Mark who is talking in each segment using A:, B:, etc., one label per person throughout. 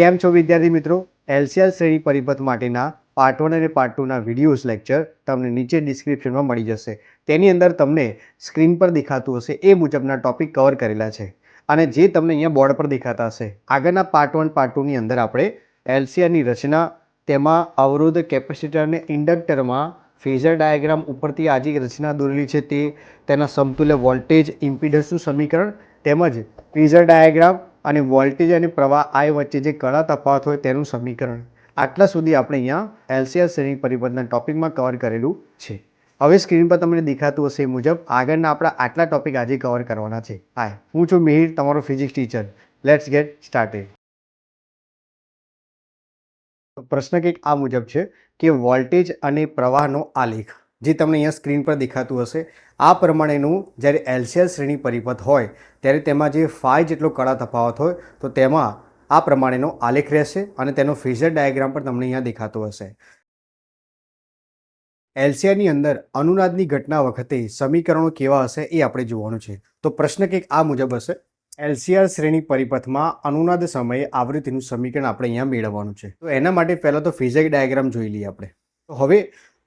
A: કેમ છો વિદ્યાર્થી મિત્રો? એલસીઆર શ્રેણી પરિપથ માટેના પાર્ટ વન અને પાર્ટ ટુના વિડીયોઝ લેક્ચર તમને નીચે ડિસ્ક્રિપ્શનમાં મળી જશે. તેની અંદર તમને સ્ક્રીન પર દેખાતું હશે. એ મુજબના ટોપિક કવર કરેલા છે. અને જે તમને અહીંયા બોર્ડ પર દેખાતા હશે. આગળના પાર્ટ વન પાર્ટ ટુની અંદર આપણે એલસીઆરની રચના, તેમાં અવરોધ, કેપેસિટર અને ઇન્ડક્ટરમાં ફેઝર ડાયાગ્રામ ઉપરથી આજે રચના દોરેલી છે તે, તેના સમતુલ્ય વોલ્ટેજ ઇમ્પિડન્સનું સમીકરણ, તેમજ ફેઝર ડાયાગ્રામ અને વોલ્ટેજ અને પ્રવાહ આય વચ્ચે જે ઘણા તફાવત હોય તેનું સમીકરણ. આટલા સુધી આપણે અહીંયા એલસીએલ શ્રેણી પરિબળના ટોપિકમાં કવર કરેલું છે. હવે સ્ક્રીન પર તમને દેખાતું હશે મુજબ આગળના આપણા આટલા ટોપિક આજે કવર કરવાના છે. હાય હું છું મિહિર, તમારો physics teacher let's get started પ્રશ્ન કંઈક આ મુજબ છે કે વોલ્ટેજ અને પ્રવાહનો આલેખ. જે તમને અહીંયા સ્ક્રીન પર દેખાતું હશે, આ પ્રમાણેનું જ્યારે એલસીઆર શ્રેણી પરિપથ હોય, ત્યારે તેમાં જે ફાઈ જેટલો કળા તફાવત હોય, તો તેમાં આ પ્રમાણેનો આલેખ રહેશે અને તેનો ફેઝર ડાયાગ્રામ પણ તમને અહીંયા દેખાતો હશે. એલસીઆરની અંદર અનુનાદની ઘટના વખતે સમીકરણો કેવા હશે એ આપણે જોવાનું છે. તો પ્રશ્ન કંઈક આ મુજબ હશે. એલસીઆર શ્રેણી પરિપથમાં અનુનાદ સમયે આવૃત્તિનું સમીકરણ આપણે અહીંયા મેળવવાનું છે. તો એના માટે પહેલાં તો ફિઝિક ડાયાગ્રામ જોઈ લઈએ આપણે. તો હવે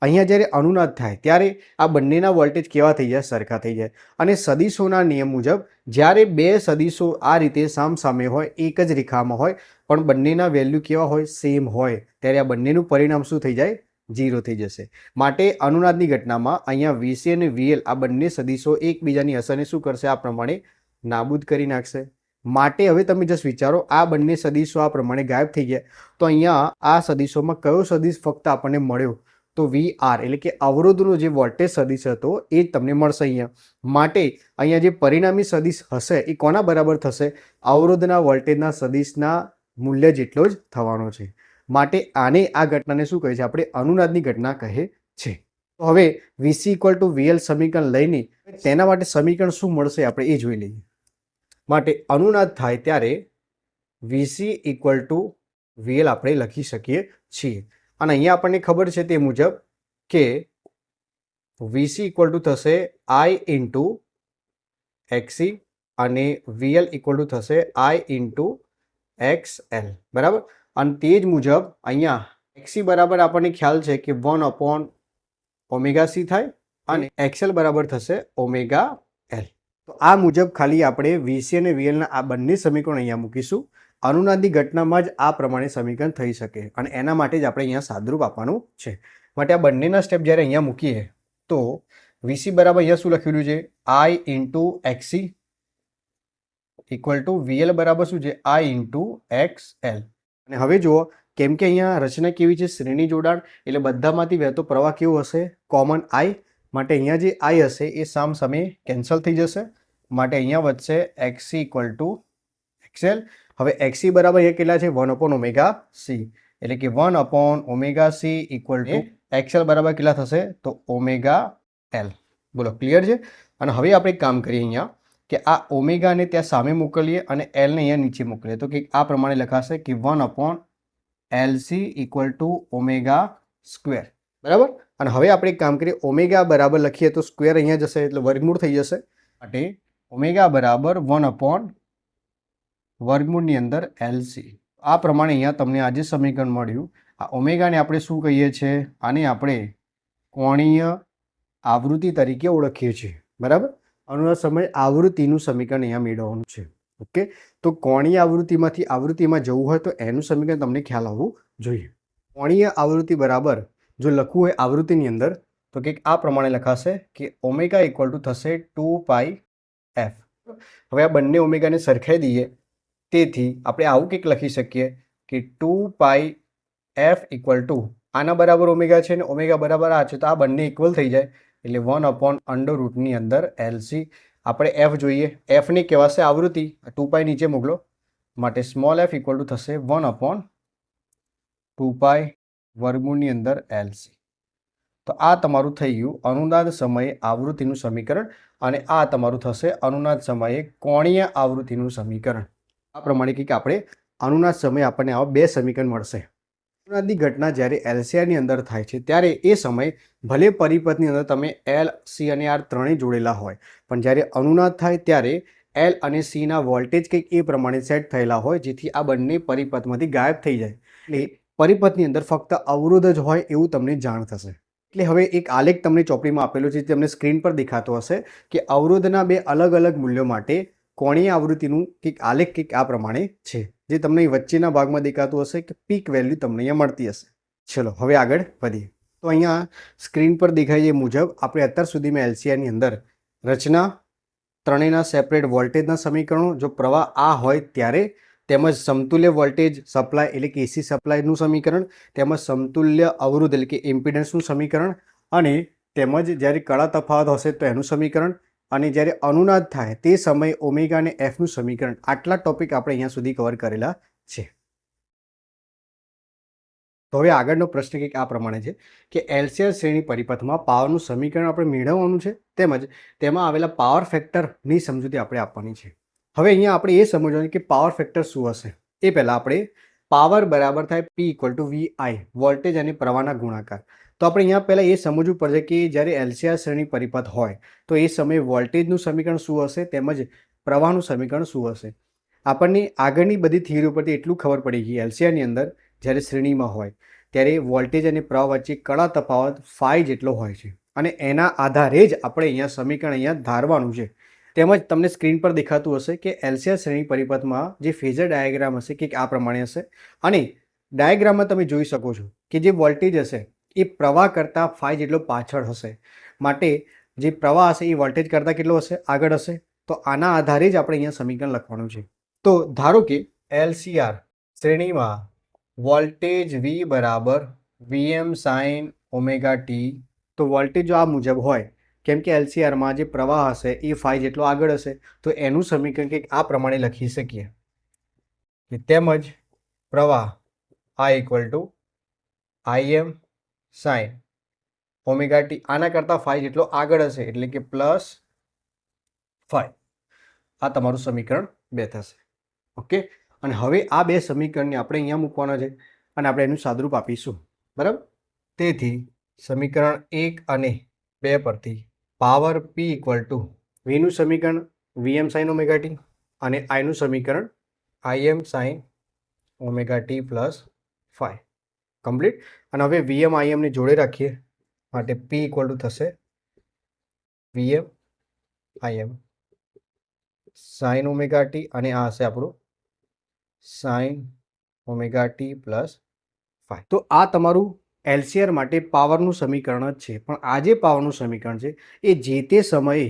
A: અહીંયા જ્યારે અનુનાદ થાય, ત્યારે આ બંનેના વોલ્ટેજ કેવા થઈ જાય? સરખા થઈ જાય. અને સદીશોના નિયમ મુજબ, જ્યારે બે સદીશો આ રીતે સામસામે હોય, એક જ રેખામાં હોય, પણ બંનેના વેલ્યુ કેવા હોય? સેમ હોય. ત્યારે આ બંનેનું પરિણામ શું થઈ જાય? ઝીરો થઈ જશે. માટે અનુનાદની ઘટનામાં અહીંયા વીસી અને વીએલ આ બંને સદીશો એકબીજાની અસરને શું કરશે? આ પ્રમાણે નાબૂદ કરી નાખશે. માટે હવે તમે જસ્ટ વિચારો, આ બંને સદીશો આ પ્રમાણે ગાયબ થઈ ગયા. તો અહીંયા આ સદીશોમાં કયો સદીશ ફક્ત આપણને મળ્યો? તો વી આર એટલે કે અવરોધનો જે વોલ્ટેજ સદિશ હતો એ તમને મળશે અહીંયા. માટે અહીંયા જે પરિણામી સદિશ હશે એ કોના બરાબર થશે? અવરોધના વોલ્ટેજના સદિશના મૂલ્ય જેટલો જ થવાનો છે. માટે આને આ ઘટનાને શું કહે છે? આપણે અનુનાદની ઘટના કહે છે. હવે વીસી ઇક્વલ ટુ વીએલ સમીકરણ લઈને તેના માટે સમીકરણ શું મળશે આપણે એ જોઈ લઈએ. માટે અનુનાદ થાય ત્યારે વીસી ઇક્વલ ટુ વીએલ આપણે લખી શકીએ છીએ. અને અહીંયા આપણને ખબર છે તે મુજબ કે વીસી ઇક્વલ ટુ થશે આઈ ઇન્ટુ એક્સી અને વીએલ ઇક્વલ ટુ થશે આઈ ઇન્ટુ એક્સ એલ. બરાબર? અને તે જ મુજબ અહીંયા એક્સી બરાબર આપણને ખ્યાલ છે કે વન અપોન ઓમેગા સી થાય અને એક્સએલ બરાબર થશે ઓમેગા એલ. તો આ મુજબ ખાલી આપણે વીસી અને વીએલના આ બંને સમીકરણ અહીંયા મૂકીશું. અનુનાદની ઘટનામાં જ આ પ્રમાણે સમીકરણ થઈ શકે અને એના માટે જ આપણે અહીંયા સાદરૂપ આપવાનું છે. માટે આ બંનેના સ્ટેપ જ્યારે અહીંયા મૂકીએ, તો વીસી બરાબર અહીંયા શું લખેલું છે? I into XC equal to VL બરાબર શું છે? આઈ ઇન્ટુ એક્સ એલ અને હવે જુઓ, કેમ કે અહીંયા રચના કેવી છે? શ્રેણી જોડાણ, એટલે બધામાંથી વહેતો પ્રવાહ કેવો હશે? કોમન આઈ માટે અહીંયા જે આઈ હશે, એ સામ સામે કેન્સલ થઈ જશે. માટે અહીંયા વધશે એક્સી ઇક્વલ ટુ એક્સએલ હવે એક્સી બરાબર એ કેટલા છે? વન અપોન ઓમેગા સી એટલે કે one upon omega C equal to XL બરાબર કેટલા થશે? તો ઓમેગા એલ બોલો ક્લિયર છે? અને હવે આપણે કામ કરીએ અહીંયા કે આ ઓમેગાને ત્યાં સામે મોકલીએ અને એલને અહીંયા નીચે મોકલીએ. તો કે આ પ્રમાણે લખાશે કે one upon L C equal to omega square બરાબર? અને હવે આપણે કામ કરીએ. ઓમેગા બરાબર લખીએ તો સ્ક્વેર અહીંયા જશે એટલે વર્ગમૂળ થઈ જશે. માટે ઓમેગા બરાબર વન અપોન વર્ગમૂળની અંદર એલસી આ પ્રમાણે અહીંયા તમને આજે સમીકરણ મળ્યું, આ ઓમેગાને આપણે શું કહીએ છીએ? આને આપણે કોણીય આવૃત્તિ તરીકે ઓળખીએ છીએ. બરાબર? અનુના સમય આવૃત્તિનું સમીકરણ અહીંયા મેળવવાનું છે. ઓકે? તો કોણીય આવૃત્તિમાંથી આવૃત્તિમાં જવું હોય તો એનું સમીકરણ તમને ખ્યાલ આવવું જોઈએ. કોણીય આવૃત્તિ બરાબર જો લખવું હોય આવૃત્તિની અંદર, તો કંઈક આ પ્રમાણે લખાશે કે ઓમેગા ઇક્વલ ટુ થશે ટુ પાઈ એફ. હવે આ બંને ઓમેગાને સરખાઈ દઈએ. તેથી આપણે આવું કંઈક લખી શકીએ કે two pi f equal to. આના બરાબર ઓમેગા છે ને ઓમેગા બરાબર આ છે, તો આ બંને ઇક્વલ થઈ જાય. એટલે વન અપોન અંડર રૂટની અંદર એલસી આપણે એફ જોઈએ. એફની કહેવાશે આવૃત્તિ. ટુ પાઈ નીચે મોકલો. માટે સ્મોલ એફ ઇક્વલ ટુ થશે વન અપોન ટુ પાઈ વર્ગમૂળની અંદર એલસી તો આ તમારું થઈ ગયું અનુનાદ સમયે આવૃત્તિનું સમીકરણ. અને આ તમારું થશે અનુનાદ સમયે કોણીય આવૃત્તિનું સમીકરણ. આ પ્રમાણે કંઈક આપણે અનુનાદ સમયે આપણને આવા બે સમીકરણ મળશે. અનુનાદની ઘટના જ્યારે એલસીઆરની અંદર થાય છે, ત્યારે એ સમયે ભલે પરિપથની અંદર તમે એલ, સી અને આર ત્રણેય જોડેલા હોય, પણ જ્યારે અનુનાદ થાય ત્યારે એલ અને સીના વોલ્ટેજ કંઈક એ પ્રમાણે સેટ થયેલા હોય, જેથી આ બંને પરિપથમાંથી ગાયબ થઈ જાય. એટલે પરિપથની અંદર ફક્ત અવરોધ જ હોય એવું તમને જાણ થશે. એટલે હવે એક આલેખ તમને ચોપડીમાં આપેલો છે તમને સ્ક્રીન પર દેખાતો હશે કે અવરોધના બે અલગ અલગ મૂલ્યો માટે કોણીય આવૃત્તિનું કંઈક આલેખ કંઈક આ પ્રમાણે છે, જે તમને વચ્ચેના ભાગમાં દેખાતું હશે કે પીક વેલ્યુ તમને અહીંયા મળતી હશે. ચલો, હવે આગળ વધીએ. તો અહીંયા સ્ક્રીન પર દેખાય એ મુજબ આપણે અત્યાર સુધીમાં એલસીઆરની અંદર રચના, ત્રણેયના સેપરેટ વોલ્ટેજના સમીકરણો, જો પ્રવાહ આ હોય ત્યારે તેમજ સમતુલ્ય વોલ્ટેજ સપ્લાય એટલે કે એસી સપ્લાયનું સમીકરણ, તેમજ સમતુલ્ય અવરોધ એટલે કે ઇમ્પિડન્સનું સમીકરણ અને તેમજ જ્યારે કળા તફાવત હશે તો એનું સમીકરણ અને જ્યારે અનુનાદ થાય તે સમયે ઓમેગા અને એફનું સમીકરણ આટલા ટોપિક આપણે અહીંયા સુધી કવર કરેલા છે. તો હવે આગળનો પ્રશ્ન કંઈક આ પ્રમાણે છે કે એલસીઆર શ્રેણી પરિપથમાં પાવરનું સમીકરણ આપણે મેળવવાનું છે તેમજ તેમાં આવેલા પાવર ફેક્ટરની સમજૂતી આપણે આપવાની છે. હવે અહીંયા આપણે એ સમજવાનું કે પાવર ફેક્ટર શું હશે? એ પહેલાં આપણે પાવર બરાબર થાય P equal to V I voltage અને પ્રવાહના ગુણાકાર. તો આપણે અહીંયા પહેલાં એ સમજવું પડશે કે જ્યારે એલસીઆર શ્રેણી પરિપથ હોય, તો એ સમયે વોલ્ટેજનું સમીકરણ શું હશે તેમજ પ્રવાહનું સમીકરણ શું હશે? આપણને આગળની બધી થિયરી ઉપરથી એટલું ખબર પડી ગઈ એલસીઆરની અંદર જ્યારે શ્રેણીમાં હોય, ત્યારે વોલ્ટેજ અને પ્રવાહ વચ્ચે કડા તફાવત ફાઈ જેટલો હોય છે અને એના આધારે જ આપણે અહીંયા સમીકરણ અહીંયા ધારવાનું છે. તેમજ તમને સ્ક્રીન પર દેખાતું હશે કે એલસીઆર શ્રેણી પરિપથમાં જે ફેઝર ડાયાગ્રામ હશે કે આ પ્રમાણે હશે અને ડાયાગ્રામમાં તમે જોઈ શકો છો કે જે વોલ્ટેજ હશે એ પ્રવાહ કરતાં ફાઈ જેટલો પાછળ હશે. માટે જે પ્રવાહ હશે, એ વોલ્ટેજ કરતાં કેટલો હશે? આગળ હશે. તો આના આધારે જ આપણે અહીંયા સમીકરણ લખવાનું છે. તો ધારો કે એલસીઆર શ્રેણીમાં વોલ્ટેજ વી બરાબર વીએમ સાઇન ઓમેગા ટી તો વોલ્ટેજ આ મુજબ હોય. કેમ કે એલસીઆરમાં જે પ્રવાહ હશે, એ ફાઈ જેટલો આગળ હશે. તો એનું સમીકરણ કંઈક આ પ્રમાણે લખી શકીએ. કે તેમજ પ્રવાહ આ equal to IM sine omega t આના કરતાં ફાઈ જેટલો આગળ હશે એટલે કે પ્લસ ફાઈ. આ તમારું સમીકરણ બે થશે. ઓકે? અને હવે આ બે સમીકરણને આપણે અહીંયા મૂકવાના છે અને આપણે એનું સાદરૂપ આપીશું. બરાબર? તેથી સમીકરણ એક અને બે પરથી પાવર પી ઇક્વલ ટુ વીનું સમીકરણ વીએમ સાઇન ઓમેગા ટી અને આઈનું સમીકરણ IM sine omega t plus phi complete અને હવે વીએમ આઈએમને જોડે રાખીએ. માટે પી ઇક્વલ ટુ થશે VM IM sine omega t અને આ હશે આપણું sine omega t plus phi તો આ તમારું એલસીઆર માટે પાવરનું સમીકરણ જ છે. પણ આ જે પાવરનું સમીકરણ છે, એ જે તે સમયે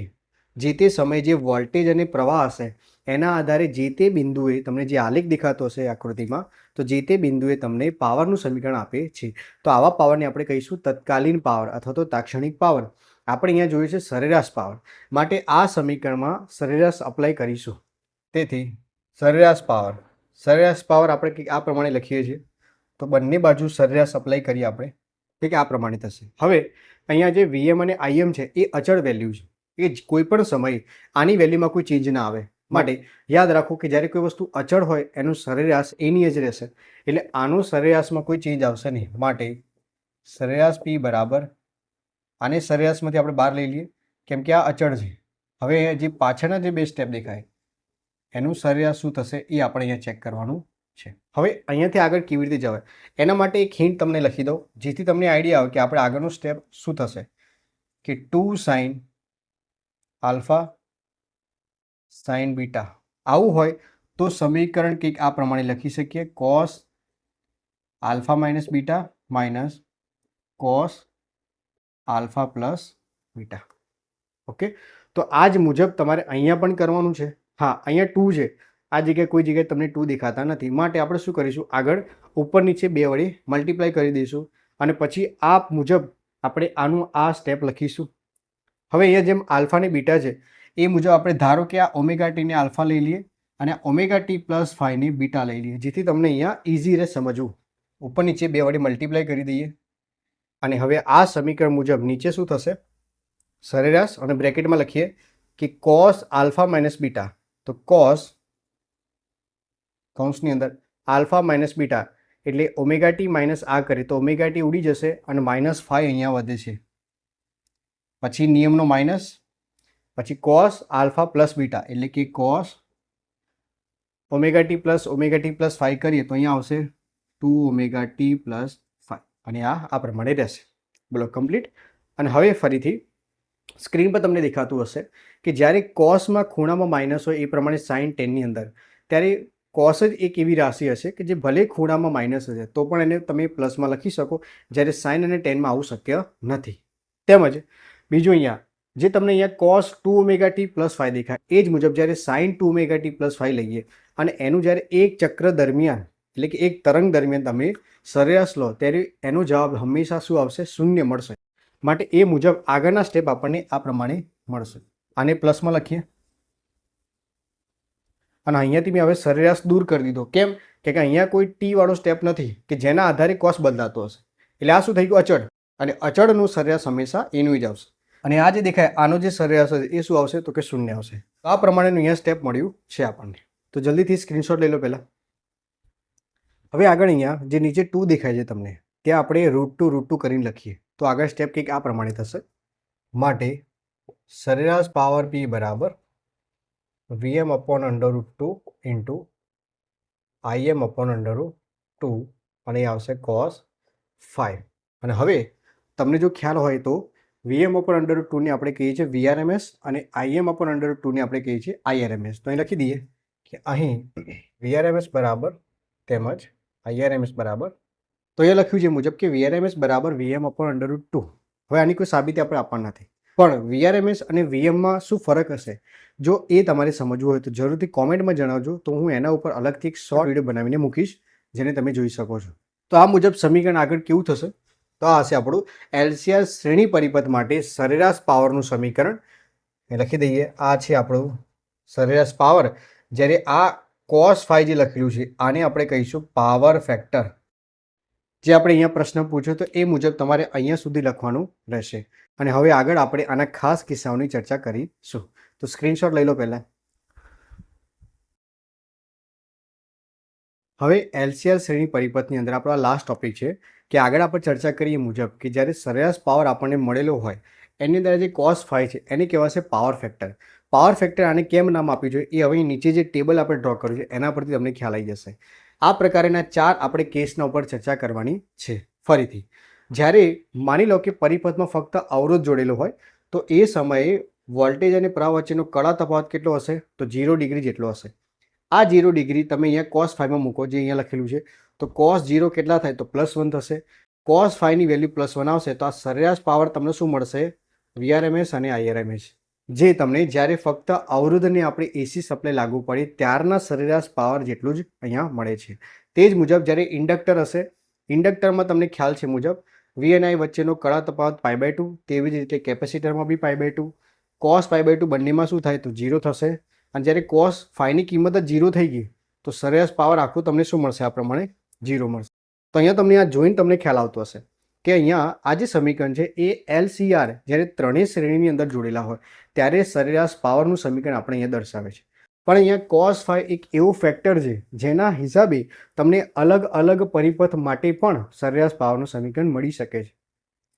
A: જે તે સમયે જે વોલ્ટેજ અને પ્રવાહ હશે, એના આધારે જે તે બિંદુએ તમને જે આલેખ દેખાતો હશે આકૃતિમાં, તો જે તે બિંદુએ તમને પાવરનું સમીકરણ આપે છે. તો આવા પાવરને આપણે કહીશું તત્કાલીન પાવર અથવા તો તાક્ષણિક પાવર. આપણે અહીંયા જોયું છે સરેરાશ પાવર. માટે આ સમીકરણમાં સરેરાશ અપ્લાય કરીશું. તેથી, સરેરાશ પાવર. સરેરાશ પાવર આપણે આ પ્રમાણે લખીએ છીએ. તો બંને બાજુ સરેરાશ અપ્લાય કરીએ આપણે. કે આ પ્રમાણે થશે. હવે, અહીંયા જે વીએમ અને આઈએમ છે, એ અચળ વેલ્યુ છે. એ જ કોઈ પણ સમયે આની વેલ્યુમાં કોઈ ચેન્જ ના આવે. માટે યાદ રાખો કે જ્યારે કોઈ વસ્તુ અચળ હોય, એનું સરેરાશ એની જ રહેશે. એટલે આનું સરેરાશમાં કોઈ ચેન્જ આવશે નહીં. માટે સરેરાશ પી બરાબર આને સરેરાશમાંથી આપણે બહાર લઈ લઈએ, કેમ કે આ અચળ છે. હવે જે પાછળના જે બે સ્ટેપ દેખાય, એનું સરેરાશ શું થશે એ આપણે અહીંયા ચેક કરવાનું છે. હવે અહીંયાથી આગળ કેવી રીતે જવાય? એના માટે એક હિન્ટ તમને લખી દઉં, જેથી તમને આઈડિયા આવે કે આપણે આગળનું સ્ટેપ શું થશે. કે two sine alpha sine beta. આવું હોય તો સમીકરણ કંઈક આ પ્રમાણે લખી શકીએ. Cos alpha minus beta minus cos alpha plus beta. Okay? તો આ જ મુજબ તમારે અહીંયા પણ કરવાનું છે. હા, અહીંયા ટુ છે. આ જગ્યાએ કોઈ જગ્યાએ તમને ટુ દેખાતા નથી. માટે આપણે શું કરીશું? આગળ ઉપર નીચે બે વડે મલ્ટીપ્લાય કરી દઈશું. અને પછી આ મુજબ આપણે આનું આ સ્ટેપ લખીશું. હવે અહીંયા જેમ આલ્ફા ને બીટા છે, એ મુજબ આપણે ધારો કે આ ઓમેગા ટીને આલ્ફા લઈ લઈએ અને ઓમેગા ટી પ્લસ ફાઈવને બીટા લઈ લઈએ, જેથી તમને અહીંયા ઇઝી રહે સમજવું. ઉપર નીચે બે વડે મલ્ટીપ્લાય કરી દઈએ. અને હવે આ સમીકરણ મુજબ નીચે શું થશે? સરેરાશ અને બ્રેકેટમાં લખીએ કે કોસ આલ્ફા માઇનસ બીટા. તો કોસ કૌંસની અંદર આલ્ફા માઇનસ બીટા, એટલે ઓમેગા ટી માઇનસ આ કરીએ તો ઓમેગા ટી ઉડી જશે અને માઇનસ ફાઈવ અહીંયા વધે છે. પછી નિયમનો માઇનસ, પછી કોસ આલ્ફા પ્લસ બીટા, એટલે કે cos omega t plus omega t plus phi કરીએ તો અહીંયા આવશે two omega t plus phi અને આ આ પ્રમાણે રહેશે. બોલો કમ્પ્લીટ અને હવે ફરીથી સ્ક્રીન પર તમને દેખાતું હશે કે જ્યારે કોસમાં ખૂણામાં માઇનસ હોય એ પ્રમાણે સાઇન ટેનની અંદર, ત્યારે કોસ જ એક એવી રાશિ હશે કે જે ભલે ખૂણામાં માઇનસ હશે, તો પણ એને તમે પ્લસમાં લખી શકો જ્યારે સાઇન અને ટેનમાં આવું શક્ય નથી. તેમજ બીજું અહીંયા, જે તમને અહીંયા cos two omega t plus phi દેખાય, એ જ મુજબ જ્યારે sine two omega t plus phi લઈએ, અને એનું જ્યારે એક ચક્ર દરમિયાન, એટલે કે એક તરંગ દરમિયાન તમે સરેરાશ લો, ત્યારે એનો જવાબ હંમેશા શું આવશે? શૂન્ય મળશે. માટે એ મુજબ આગળના સ્ટેપ આપણને આ પ્રમાણે મળશે. આને પ્લસમાં લખીએ. અને અહીંયાથી મેં હવે સરેરાશ દૂર કરી દીધો. કેમ? કે અહીંયા કોઈ ટી વાળો સ્ટેપ નથી, કે જેના આધારે કોસ બદલાતો હશે. એટલે આ શું થઈ ગયું? અચળ. અને અચળનું સરેરાશ હંમેશા એનું જ આવશે. અને આ જે દેખાય, આનો જે સરેરાશ હશે, એ શું આવશે? તો કે શૂન્ય આવશે તો આ પ્રમાણેનું અહીંયા સ્ટેપ મળ્યું છે આપણને. તો જલ્દીથી સ્ક્રીનશોટ લઈ લો પહેલાં. હવે આગળ અહીંયા, જે નીચે ટુ દેખાય છે તમને, ત્યાં આપણે રૂટ ટુ રૂટ ટુ કરીને લખીએ. તો આગળ સ્ટેપ કંઈક આ પ્રમાણે થશે. માટે સરેરાશ પાવર પી બરાબર VM upon under root two into IM upon under root two અને એ આવશે કોસ ફાઈવ અને હવે, તમને જો ખ્યાલ હોય તો વીએમ અપર અંડર ટુને આપણે કહીએ છીએ વીઆરએમએસ અને આઈએમ અપર અંડર ટુને આપણે કહીએ છીએ આઈઆરએમએસ તો અહીં લખી દઈએ કે અહીં વીઆરએમએસ બરાબર તેમજ આઈઆરએમએસ બરાબર. તો એ લખ્યું છે મુજબ કે વીઆરએમએસ બરાબર વીએમ અપર અંડર ટુ હવે આની કોઈ સાબિતી આપણે આપવાની નથી. પણ વીઆરએમએસ અને વીએમમાં શું ફરક હશે? જો એ તમારે સમજવું હોય તો જરૂરથી કોમેન્ટમાં જણાવજો. તો હું એના ઉપર અલગથી એક શોર્ટ વીડિયો બનાવીને મૂકીશ, જેને તમે જોઈ શકો છો. તો આ મુજબ સમીકરણ આગળ કેવું થશે? તો આ હશે આપણું એલસીઆર શ્રેણી પરિપથ માટે સરેરાશ પાવરનું સમીકરણ. લખી દઈએ, આ છે આપણું સરેરાશ પાવર. જ્યારે આ કોસ ફાઈ જે લખેલું છે, આને આપણે કહીશું પાવર ફેક્ટર. જે આપણે અહીંયા પ્રશ્ન પૂછ્યો તો એ મુજબ તમારે અહીંયા સુધી લખવાનું રહેશે. અને હવે આગળ આપણે આના ખાસ કિસ્સાઓની ચર્ચા કરીશું. તો સ્ક્રીનશોટ લઈ લો પહેલાં. હવે એલસીઆર શ્રેણી પરિપથની અંદર આપણો લાસ્ટ ટોપિક છે કે આગળ આપણે ચર્ચા કરીએ મુજબ કે જ્યારે સરેરાશ પાવર આપણને મળેલો હોય, એની અંદર જે કોસ ફાય છે એને કહેવાશે પાવર ફેક્ટર પાવર ફેક્ટર આને કેમ નામ આપ્યું છે? એ હવે નીચે જે ટેબલ આપણે ડ્રો કર્યું છે, એના પરથી તમને ખ્યાલ આવી જશે. આ પ્રકારના ચાર આપણે કેસના ઉપર ચર્ચા કરવાની છે. ફરીથી, જ્યારે માની લો કે પરિપથમાં ફક્ત અવરોધ જોડેલો હોય, તો એ સમયે વોલ્ટેજ અને પ્રવાહ વચ્ચેનો કળા તફાવત કેટલો હશે? તો ઝીરો ડિગ્રી જેટલો હશે. આ જીરો ડિગ્રી તમે અહીંયા કોસ ફાઈવમાં મૂકો, જે અહીંયા લખેલું છે, તો કોસ ઝીરો કેટલા થાય? તો પ્લસ વન થશે. કોસ ફાઈવની વેલ્યુ પ્લસ વન આવશે, તો આ સરેરાશ પાવર તમને શું મળશે? વીઆરએમએસ અને આઈઆરએમએસ જે તમને જ્યારે ફક્ત અવરોધને આપણે એસી સપ્લાય લાગુ પડે, ત્યારના સરેરાશ પાવર જેટલું જ અહીંયા મળે છે. તે જ મુજબ જ્યારે ઇન્ડક્ટર હશે, ઇન્ડક્ટરમાં તમને ખ્યાલ છે મુજબ વી અને આઈ વચ્ચેનો કડા તફાવત પાઈ બાય ટુ તેવી જ રીતે કેપેસિટરમાં બી pi by two cos pi by two બંનેમાં શું થાય? તો જીરો થશે. અને જ્યારે કોસ ફાઈની કિંમત જ ઝીરો થઈ ગઈ, તો સરેરાશ પાવર આખું તમને શું મળશે? આ પ્રમાણે ઝીરો મળશે. તો અહીંયા તમને આ જોઈને તમને ખ્યાલ આવતો હશે કે અહીંયા આ જે સમીકરણ છે એ એલસીઆર જ્યારે ત્રણેય શ્રેણીની અંદર જોડેલા હોય, ત્યારે સરેરાશ પાવરનું સમીકરણ આપણે અહીંયા દર્શાવે છે. પણ અહીંયા કોસ ફાઈ એક એવું ફેક્ટર છે, જેના હિસાબે તમને અલગ અલગ પરિપથ માટે પણ સરેરાશ પાવરનું સમીકરણ મળી શકે છે.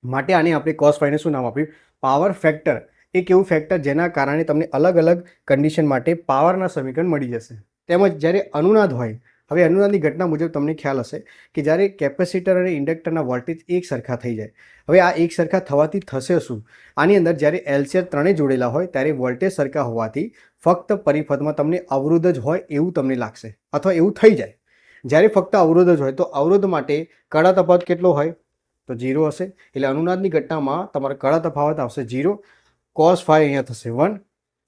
A: માટે આને આપણે કોસ ફાઈને શું નામ આપ્યું? પાવર ફેક્ટર એક એવું ફેક્ટર જેના કારણે તમને અલગ અલગ કન્ડિશન માટે પાવરના સમીકરણ મળી જશે. તેમજ જ્યારે અનુનાદ હોય, હવે અનુનાદની ઘટના મુજબ તમને ખ્યાલ હશે કે જ્યારે કેપેસિટર અને ઇન્ડક્ટરના વોલ્ટેજ એક સરખા થઈ જાય, હવે આ એક સરખા થવાથી થશે શું? આની અંદર જ્યારે એલસીઆર ત્રણેય જોડેલા હોય, ત્યારે વોલ્ટેજ સરખા હોવાથી ફક્ત પરિપથમાં તમને અવરોધ જ હોય એવું તમને લાગશે, અથવા એવું થઈ જાય. જ્યારે ફક્ત અવરોધ જ હોય, તો અવરોધ માટે કડા તફાવત કેટલો હોય? તો ઝીરો હશે. એટલે અનુનાદની ઘટનામાં તમારો કડા તફાવત આવશે ઝીરો કોસ ફાઈ અહીંયા થશે વન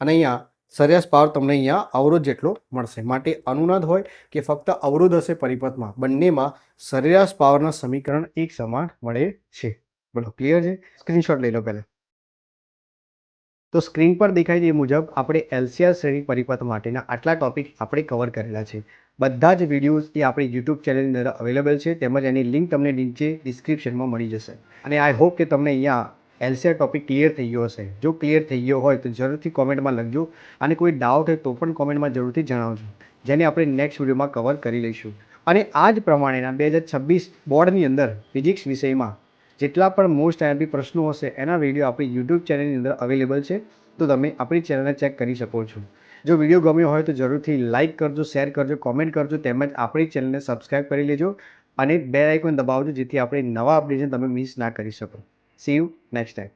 A: અને અહીંયા સરેરાશ પાવર તમને અહીંયા અવરોધ જેટલો મળશે. માટે અનુનાદ હોય કે ફક્ત અવરોધ હશે પરિપથમાં, બંનેમાં સરેરાશ પાવરના સમીકરણ એક સમાન મળે છે. બોલો ક્લિયર છે? સ્ક્રીનશોટ લઈ લો પહેલાં. તો સ્ક્રીન પર દેખાય એ મુજબ આપણે એલસીઆર શ્રેણી પરિપથ માટેના આટલા ટોપિક આપણે કવર કરેલા છે. બધા જ વિડીયોઝ એ આપણી યુટ્યુબ ચેનલની અંદર અવેલેબલ છે. તેમજ એની લિંક તમને નીચે ડિસ્ક્રિપ્શનમાં મળી જશે. અને આઈ હોપ કે તમને અહીંયા એલસીઆર ટોપિક ક્લિયર થઈ ગયો હશે. જો ક્લિયર થઈ ગયો હોય તો જરૂરથી કોમેન્ટમાં લખજો. અને કોઈ ડાઉટ હોય તો પણ કોમેન્ટમાં જરૂરથી જણાવજો. જેને આપણે નેક્સ્ટ વિડીયોમાં કવર કરી લઈશું. અને આ જ પ્રમાણેના બે હજાર છવ્વીસ બોર્ડની અંદર ફિઝિક્સ વિષયમાં જેટલા પણ મોસ્ટ આઈએમપી પ્રશ્નો હશે, એના વીડિયો આપણી યુટ્યુબ ચેનલની અંદર અવેલેબલ છે. તો તમે આપણી ચેનલને ચેક કરી શકો છો. જો વીડિયો ગમ્યો હોય તો જરૂરથી લાઇક કરજો શેર કરજો કોમેન્ટ કરજો, તેમજ આપણી ચેનલને સબસ્ક્રાઇબ કરી લેજો. અને બે આઇકોન દબાવજો, જેથી આપણે નવા અપડેશન તમે મિસ ના કરી શકો. C you next time